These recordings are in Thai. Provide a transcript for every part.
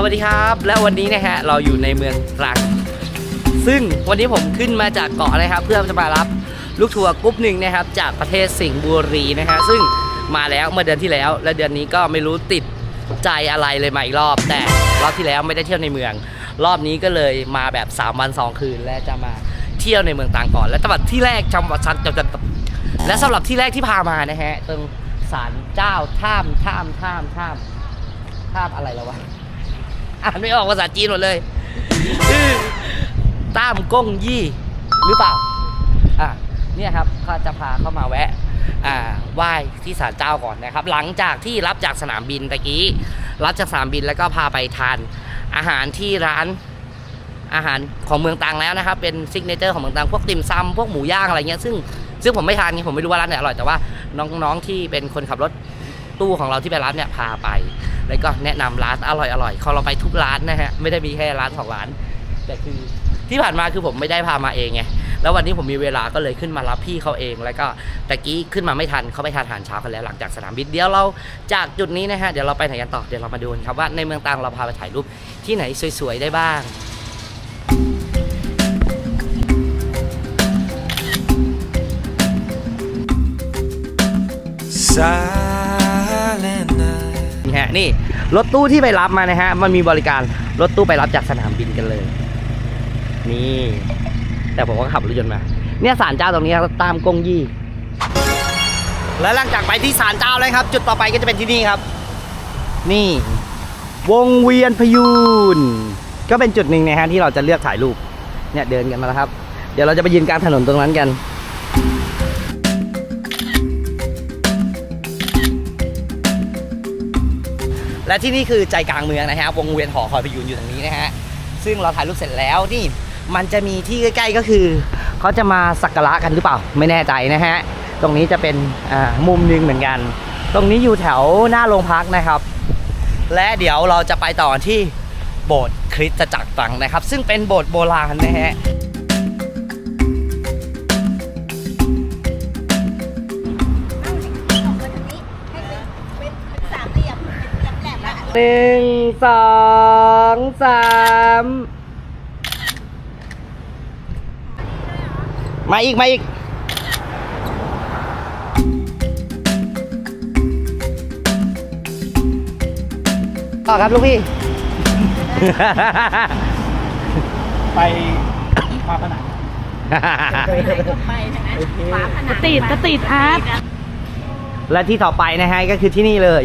สวัสดีครับ และวันนี้นะฮะเราอยู่ในเมืองตรัง ซึ่งวันนี้ผมขึ้นมาจากเกาะนะครับ เพื่อจะมารับลูกทัวร์กรุ๊ปหนึ่งนะครับ จากประเทศสิงห์บุรีนะฮะซึ่งมาแล้วเมื่อเดือนที่แล้ว และเดือนนี้ก็ไม่รู้ติดใจอะไรเลยมาอีกรอบ แต่รอบที่แล้วไม่ได้เที่ยวในเมือง รอบนี้ก็เลยมาแบบ 3 วัน 2 คืน และจะมาเที่ยวในเมืองตรังก่อน และจังหวัดที่แรกจังหวัดชันจังหวัดและสำหรับที่แรกที่พามานะฮะตรงศาลเจ้าท่ามท่ามท่ามท่ามท่ามอะไรแล้ววะ อ่านไม่ออกภาษาจีนหมดเลยอื้อต้ามก้งยี่หรือเปล่า อะเนี่ยครับก็จะพาเข้ามาแวะ อ่าไหว้ที่ศาลเจ้าก่อนนะครับ หลังจากที่รับจากสนามบินตะกี้ รับจากสนามบินแล้วก็พาไปทานอาหารที่ร้านอาหารของเมืองตังแล้วนะครับ เป็นซิกเนเจอร์ของเมืองตังพวกติ่มซำพวกหมูย่างอะไรเงี้ยซึ่งซึ่งผมไม่ทานไงผมไม่รู้ว่าร้านไหนอร่อยแต่ว่าน้องๆที่เป็นคนขับรถตู้ของเราที่ไปร้านเนี่ยพาไป แล้วก็แนะนำร้านอร่อยอร่อยเขาเราไปทุกร้านนะฮะไม่ได้มีแค่ร้านสองร้าน แต่คือที่ผ่านมาคือผมไม่ได้พามาเองไงแล้ววันนี้ผมมีเวลาก็เลยขึ้นมารับพี่เขาเอง แล้วก็ตะกี้ขึ้นมาไม่ทันเขาไปทานอาหารเช้ากันแล้วหลังจากสนามบินเดี๋ยวเราจากจุดนี้นะฮะเดี๋ยวเราไปไหนกันต่อเดี๋ยวเรามาดูกันครับว่าในเมืองตรังเราพาไปถ่ายรูปที่ไหนสวยๆได้บ้าง Silent night. นี่รถตู้ที่ไปรับมานะฮะ มันมีบริการรถตู้ไปรับจากสนามบินกันเลย นี่ แต่ผมก็ขับรถยนต์มา เนี่ยศาลเจ้าตรงนี้ครับตามกงยี่ แล้วหลังจากไปที่ศาลเจ้าแล้วครับ จุดต่อไปก็จะเป็นที่นี่ครับ นี่ วงเวียนพยูนก็เป็นจุดหนึ่งนะฮะที่เราจะเลือกถ่ายรูป เนี่ยเดินกันมาแล้วครับ เดี๋ยวเราจะไปยืนกลางถนนตรงนั้นกัน และที่นี่คือใจกลางเมืองนะฮะวงเวียนหอคอยพยูนอยู่ตรงนี้นะฮะซึ่งเราถ่ายรูปเสร็จแล้วนี่มันจะมีที่ใกล้ๆก็คือเขาจะมาสักการะกันหรือเปล่า ไม่แน่ใจนะฮะตรงนี้จะเป็นอ่ามุมหนึงเหมือนกัน ตรงนี้อยู่แถวหน้าโรงพักนะครับ และเดี๋ยวเราจะไปต่อที่โบสถ์คริสตจักรตังนะครับ ซึ่งเป็นโบสถ์โบราณนะฮะ หลมๆแล้วหนึ่งสองสามมาอีก มาอีกต่อครับลูกพี่ ไปมาผนังไปทางนั้นฝาผนังติดก็ติดอาร์ตและที่ต่อไปนะฮะก็คือที่นี่เลย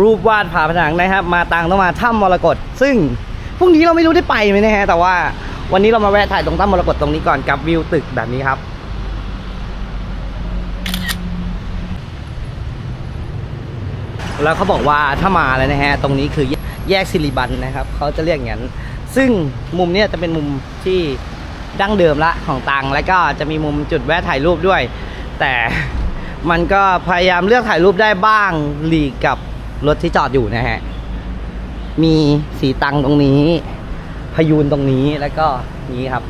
รูปวาดผาผนังนะครับ มาตังต้องมาถ้ำมรกตซึ่งพรุ่งนี้เราไม่รู้ได้ไปไหมนะฮะแต่ว่าวันนี้เรามาแวะถ่ายตรงถ้ำมรกตตรงนี้ก่อนกับวิวตึกแบบนี้ครับแล้วเขาบอกว่าถ้ามาแล้วนะฮะตรงนี้คือแยกสิริบันนะครับเขาจะเรียกอย่างนั้นซึ่งมุมเนี้ยจะเป็นมุมที่ดั้งเดิมละของตังแล้วก็จะมีมุมจุดแวะถ่ายรูปด้วย แต่มันก็พยายามเลือกถ่ายรูปได้บ้างหลีกกับ รถที่จอดอยู่นะฮะ มีสีตังตรงนี้ พยูนตรงนี้แล้วก็นี้ครับ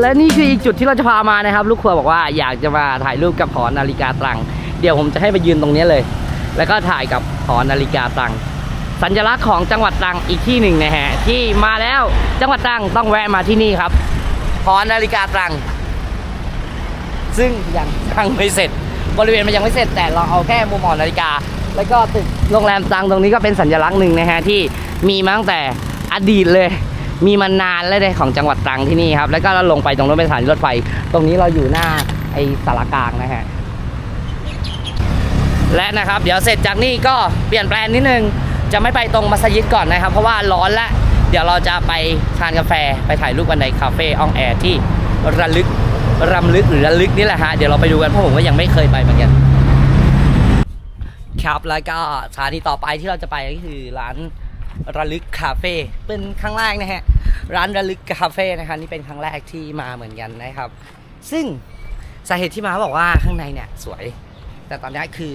และนี่คืออีกจุดที่เราจะพามานะครับ ลูกครัวบอกว่าอยากจะมาถ่ายรูปกับหอนาฬิกาตรัง เดี๋ยวผมจะให้ไปยืนตรงนี้เลย แล้วก็ถ่ายกับหอนาฬิกาตรัง สัญลักษณ์ของจังหวัดตรังอีกที่หนึ่งนะฮะที่มาแล้วจังหวัดตรังต้องแวะมาที่นี่ครับหอนาฬิกาตรัง ซึ่งยังสร้างไม่เสร็จ บริเวณมันยังไม่เสร็จ แต่เราเอาแค่มุมหอนาฬิกา แล้วก็ตึกโรงแรมตรังตรงนี้ก็เป็นสัญลักษณ์หนึ่งนะฮะที่มีมาตั้งแต่อดีตเลย มีมานานแล้วเลยของจังหวัดตรังที่นี่ครับ แล้วก็เราลงไปตรงรถเป็นสถานีรถไฟ ตรงนี้เราอยู่หน้าไอ้สารกลางนะฮะ และนะครับ เดี๋ยวเสร็จจากนี่ก็เปลี่ยนแปลนนิดนึง จะไม่ไปตรงมัสยิดก่อนนะครับ เพราะว่าร้อนละ เดี๋ยวเราจะไปทานกาแฟ ไปถ่ายรูปกันในคาเฟ่อองแอร์ที่ระลึก รำลึกหรือระลึกนี่แหละฮะ เดี๋ยวเราไปดูกันเพราะผมก็ยังไม่เคยไปเหมือนกัน ครับแล้วก็สถานีต่อไปที่เราจะไปก็คือร้านระลึกคาเฟ่เป็นครั้งแรกนะฮะ ร้านระลึกคาเฟ่นะครับนี่เป็นครั้งแรกที่มาเหมือนกันนะครับ ซึ่งสาเหตุที่มาบอกว่าข้างในเนี่ยสวย แต่ตอนนี้คือ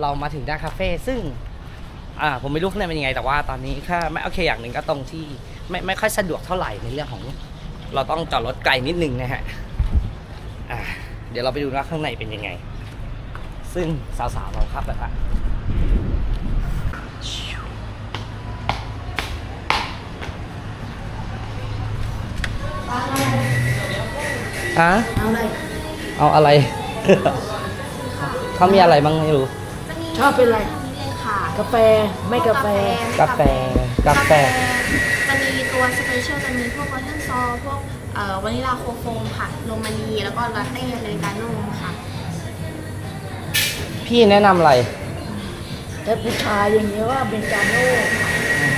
เรามาถึงหน้าคาเฟ่ซึ่งอ่าผมไม่รู้ข้างในเป็นยังไง แต่ว่าตอนนี้แค่ไม่โอเคอย่างหนึ่งก็ตรงที่ไม่ไม่ค่อยสะดวกเท่าไหร่ในเรื่องของ เราต้องจอดรถไกลนิดนึงนะฮะ เดี๋ยวเราไปดูว่าข้างในเป็นยังไง ซึ่งสาวๆเราครับแบบว่าอะเอาเลยเอาอะไร เขามีอะไรบ้างไม่รู้ ชอบเป็นอะไรค่ะกาแฟ ไม่กาแฟ กาแฟ กาแฟ จะมีตัวสเปเชียลจะมีพวกวัตเทนซอลพวกเอ่อ วานิลาโคโฟมค่ะโรมานีแล้วก็ลาเต้อเมริกาโน่ค่ะ พี่แนะนำอะไร แต่ผู้ชายอย่างเงี้ยว่าเบนจาโน่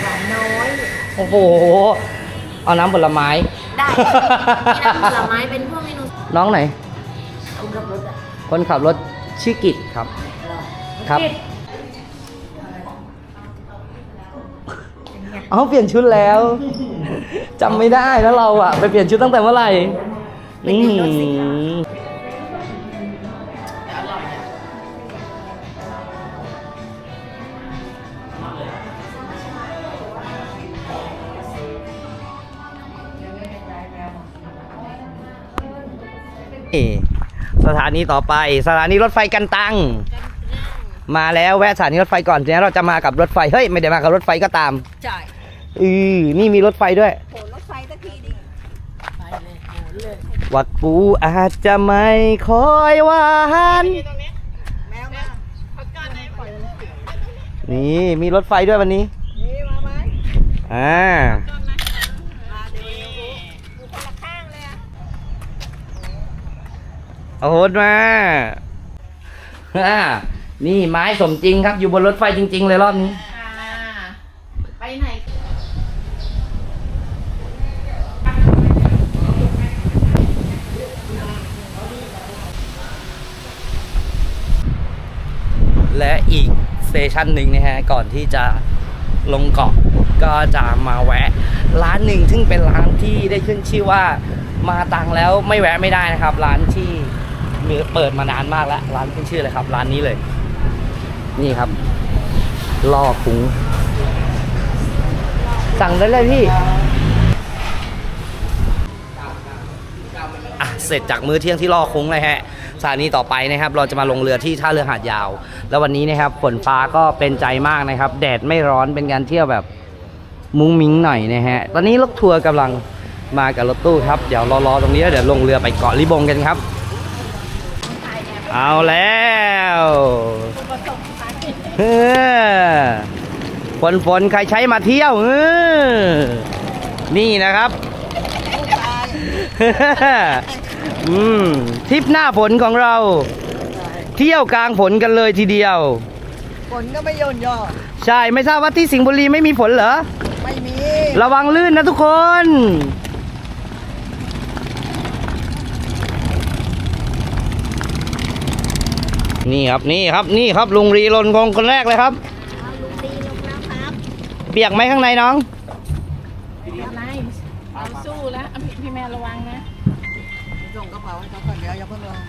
หวานน้อย โอ้โห เอาน้ำผลไม้ ได้มีน้ำผลไม้เป็นพวกเมนูน้องไหน เอากับรถอะคนขับรถชื่อกิจครับ ครับเอาเปลี่ยนชุดแล้ว จำไม่ได้แล้วเราอะไปเปลี่ยนชุดตั้งแต่เมื่อไหร่อืมนี่สถานีต่อไป สถานีรถไฟกันตัง มาแล้วแวะสถานีรถไฟก่อนทีนี้เราจะมากับรถไฟ เฮ้ย ไม่ได้มากับรถไฟก็ตาม ใช่ อือนี่มีรถไฟด้วยโผล่รถไฟสักทีดิวักปูอาจจะไม่คอยหวานแมวมานี่มีรถไฟด้วยวันนี้นี่มาไหมอ่ามาเดี๋ยวดูดูคนละข้างเลยอะเอาโหดมาอ่านี่ไม้สมจริงครับอยู่บนรถไฟจริง ๆ เลยรอบนี้ ไปไหน และ อีกสเตชันหนึ่งนะฮะก่อนที่จะลงเกาะก็จะมาแวะ ร้านหนึ่งซึ่งเป็นร้านที่ได้ขึ้นชื่อว่ามาตังแล้วไม่แวะไม่ได้นะครับ ร้านที่มีเปิดมานานมากแล้วร้านขึ้นชื่อเลยครับ ร้านนี้เลย นี่ครับล่อคุ้งสั่งได้เลยพี่อะเสร็จจากมื้อเที่ยงที่ล่อคุ้งเลยฮะ สถานีต่อไปนะครับ เราจะมาลงเรือที่ท่าเรือหาดยาว แล้ววันนี้นะครับฝนฟ้าก็เป็นใจมากนะครับ แดดไม่ร้อนเป็นการเที่ยวแบบมุ้งมิ้งหน่อยนะฮะ ตอนนี้รถทัวร์กำลังมากับรถตู้ครับ เดี๋ยวรอๆตรงนี้เดี๋ยวลงเรือไปเกาะลิบงกันครับ เอาแล้วเออฝนฝนใครใช้มาเที่ยวเออนี่นะครับ อืมทริปหน้าฝนของเรา เที่ยวกลางฝนกันเลยทีเดียว ฝนก็ไม่โยนย่อ ใช่ไม่ทราบว่าที่สิงห์บุรีไม่มีฝนเหรอ ไม่มี ระวังลื่นนะทุกคน นี่ครับนี่ครับนี่ครับลุงรีลนคงคนแรกเลยครับเอาลุงดีลงแล้วครับ เปียกไหมข้างในน้อง อาสู้แล้วอ่ะพี่พี่แม่ระวังนะ ส่งกระเป๋าให้เขาก่อนเดี๋ยวอย่าเพิ่งลง